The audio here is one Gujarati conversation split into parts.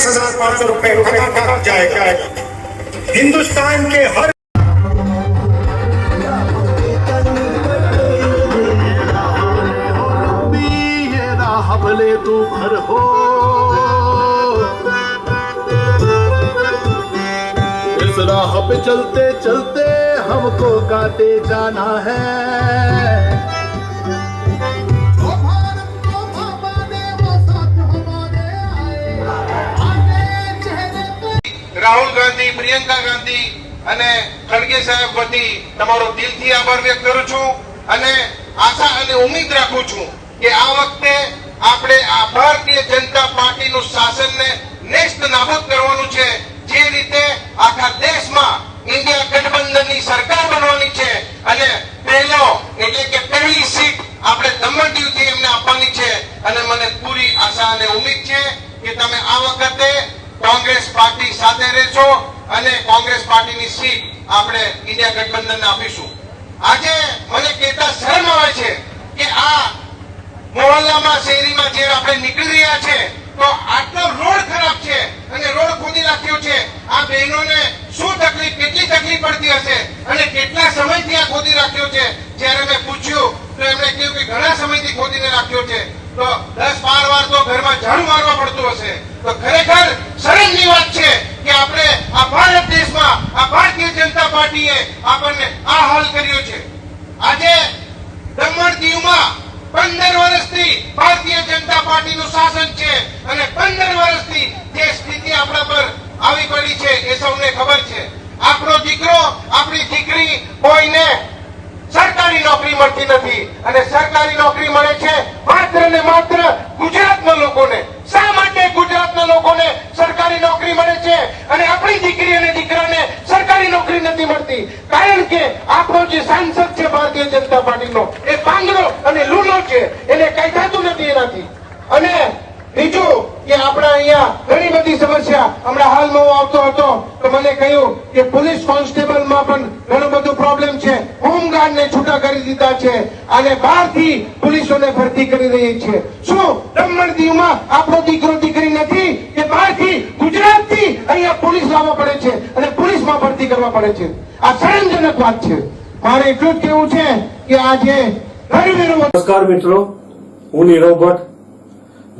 दस हज़ार पाँच सौ रुपए जाएगा हिंदुस्तान के हर भले तू घर हो इस राह पे चलते चलते हमको काटे जाना है। પ્રિયંકા ગાંધી અને ખડગે સાહેબ વતી તમારો દિલથી આભાર વ્યક્ત કરું છું અને આશા અને ઉમ્મીદ રાખું છું કે આ વખતે આપણે આ ભારતીય જનતા પાર્ટીનું શાસનને નેસ્ત નાબૂદ કરવાનું છે જે રીતે આખા દેશમાં ઇન્ડિયા ગઠબંધનની સરકાર બનવાની છે અને પહેલો એટલે કે પહેલી સીટ આપણે દમણ દીવથી એમને આપવાની છે અને મને પૂરી આશા અને ઉમ્મીદ છે કે તમે આ વખતે કોંગ્રેસ પાર્ટી છો અને કોંગ્રેસ પાર્ટીની સીટ આપણે ઇન્ડિયા ગઠબંધનને આપીશું. આજે મને કહેતા શરમ આવે છે કે આ મોહલ્લામાં શેરીમાં જે આપણે નીકળી રહ્યા છે, તો આટલો રોડ ખરાબ છે અને રોડ ખોદી નાખ્યો છે. આ બહેનોને શું તકલીફ, કેટલી તકલીફ પડતી હશે અને કેટલા સમયથી આ ખોદી રાખ્યો છે? જ્યારે મેં પૂછ્યું, તો એમણે કહ્યું કે ઘણા સમયથી ખોદીને રાખ્યો છે. તો દસ બાર વાર તો ઘરમાં ઝાડુ મારવા પડતું હશે. તો ખરેખર શરમની વાત આ ભારત દેશમાં, આ ભારતીય જનતા પાર્ટીએ આપણને આ હાલ કર્યો છે. આજે દમણ દીવમાં પંદર વર્ષથી ભારતીય જનતા પાર્ટીનું શાસન છે અને પંદર વર્ષથી જે સ્થિતિ આપણા પર આવી પડી છે એ સૌને ખબર છે. આપણો દીકરો, આપણી દીકરી કોઈને સરકારી નોકરી મળતી નથી અને સરકારી નોકરી મળે છે માત્ર ને માત્ર ગુજરાતના લોકોને. લોકોને સરકારી નોકરી મળે છે અને આપણી દીકરી અને દીકરાને સરકારી નોકરી નથી મળતી. કારણ કે આપણો જે સાંસદ છે ભારતીય જનતા પાર્ટીનો, એ પાંગરો અને લૂલો છે. એને કઈ થતું નથી એનાથી. અને કે આપણા અહીંયા ઘણી બધી સમસ્યા પોલીસ કોન્સ્ટેબલમાં પણ છે. અને પોલીસ લાવવા ભરતી કરવા પડે છે? આ શરમજનક વાત છે. મારે એટલું જ કેવું છે કે આજે નમસ્કાર મિત્રો, હું નીરવ ભટ્ટ.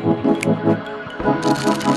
Thank.